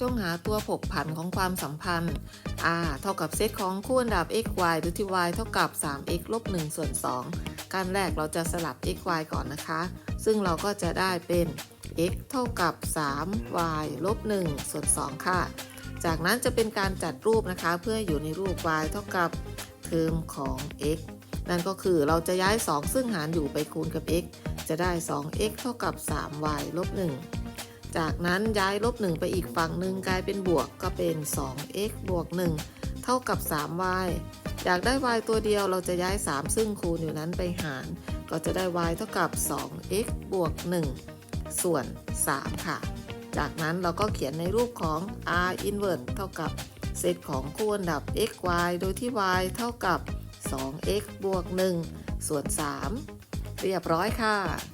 จงหาตัวผกผันของความสัมพันธ์ r เท่ากับเซตของคู่อันดับ x y โดยที่ y เท่ากับ 3x ลบ1ส่วน2การแรกเราจะสลับ x y ก่อนนะคะ ซึ่งเราก็จะได้เป็น x เท่ากับ 3y ลบ1ส่วน2ค่ะ จากนั้นจะเป็นการจัดรูปนะคะ เพื่ออยู่ในรูป y เท่ากับเทอมของ x นั่นก็คือเราจะย้าย 2 ซึ่งหารอยู่ไปคูณกับ x จะได้ 2x เท่ากับ 3y ลบ1 จากนั้นย้ายลบ 1 ไปอีกฝั่งหนึ่งกลายเป็นบวกก็เป็น 2x บวก 1 เท่ากับ 3y อยากได้ y ตัวเดียวเราจะย้าย 3 ซึ่งคูณอยู่นั้นไปหาร ก็จะได้ y เท่ากับ 2x บวก 1 ส่วน 3 ค่ะ จากนั้นเราก็เขียนในรูปของ r inverse เท่ากับเซตของคู่อันดับ x y โดยที่ y เท่ากับ 2x บวก 1 ส่วน 3 เรียบร้อยค่ะ